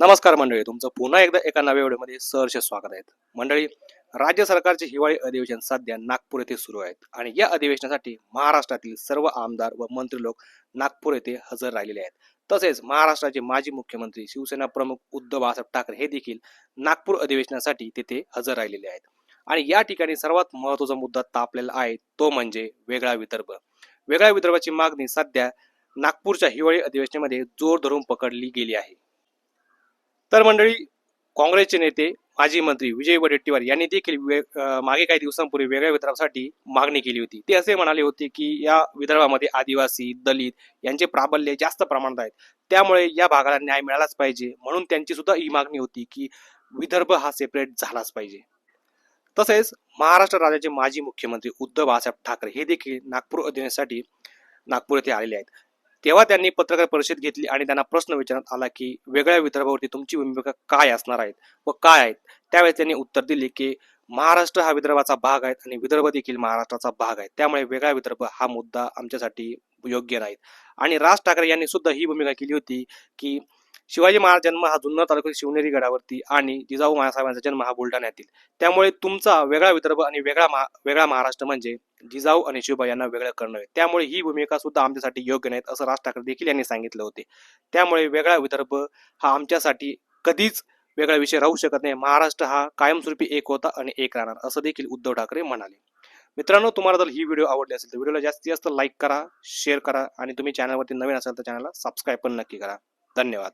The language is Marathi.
नमस्कार मंडळी तुमचं पुन्हा एकदा एका नव्या व्हिडिओमध्ये सहर्ष स्वागत आहे. मंडळी राज्य सरकारचे हिवाळी अधिवेशन सध्या नागपूर येथे सुरू आहेत आणि या अधिवेशनासाठी महाराष्ट्रातील सर्व आमदार व मंत्री लोक नागपूर येथे हजर राहिलेले आहेत. तसेच महाराष्ट्राचे माजी मुख्यमंत्री शिवसेना प्रमुख उद्धव बाळासाहेब ठाकरे हे देखील नागपूर अधिवेशनासाठी तेथे हजर राहिलेले आहेत. आणि या ठिकाणी सर्वात महत्त्वाचा मुद्दा तापलेला आहे तो म्हणजे वेगळा विदर्भ. वेगळ्या विदर्भाची मागणी सध्या नागपूरच्या हिवाळी अधिवेशनामध्ये जोर धरून पकडली गेली आहे. तर मंडळी काँग्रेसचे नेते माजी मंत्री विजय वडेट्टीवार यांनी देखील मागे काही दिवसांपूर्वी वेगळ्या विदर्भासाठी मागणी केली होती. ते असे म्हणाले होते की या विदर्भामध्ये आदिवासी दलित यांचे प्राबल्य जास्त प्रमाणात आहेत. त्यामुळे या भागाला न्याय मिळालाच पाहिजे. म्हणून त्यांची सुद्धा ही मागणी होती की विदर्भ हा सेपरेट झालाच पाहिजे. तसेच महाराष्ट्र राज्याचे माजी मुख्यमंत्री उद्धव बाळासाहेब ठाकरे हे देखील नागपूर अधिवेशनासाठी नागपूर येथे आलेले आहेत. तेव्हा त्यांनी पत्रकार परिषद घेतली आणि त्यांना प्रश्न विचारण्यात आला की वेगळ्या विदर्भावरती तुमची भूमिका काय असणार आहेत व काय आहेत? त्यावेळेस त्यांनी उत्तर दिले की महाराष्ट्र हा विदर्भाचा भाग आहे आणि विदर्भ देखील महाराष्ट्राचा भाग आहे त्यामुळे वेगळा विदर्भ हा मुद्दा आमच्यासाठी योग्य नाही आणि राज ठाकरे यांनी सुद्धा ही भूमिका केली होती की शिवाजी महाराज जन्म हा जुन्नर तालुक्यातील शिवनेरी गडावरती आणि जिजाऊ महासाहेबांचा जन्म हा बुलढाण्यातील त्यामुळे तुमचा वेगळा विदर्भ आणि वेगळा महा वेगळा महाराष्ट्र म्हणजे जिजाऊ आणि शिवबा यांना वेगळं करणं त्यामुळे ही भूमिका सुद्धा आमच्यासाठी योग्य नाहीत असं राज ठाकरे देखील यांनी सांगितलं होते. त्यामुळे वेगळा विदर्भ हा आमच्यासाठी कधीच वेगळा विषय राहू शकत नाही. महाराष्ट्र हा कायमस्वरूपी एक होता आणि एक राहणार असं देखील उद्धव ठाकरे म्हणाले. मित्रांनो तुम्हाला जर ही व्हिडिओ आवडली असेल तर व्हिडिओला जास्तीत जास्त लाईक करा शेअर करा आणि तुम्ही चॅनलवरती नवीन असाल तर चॅनलला सबस्क्राईब पण नक्की करा. धन्यवाद.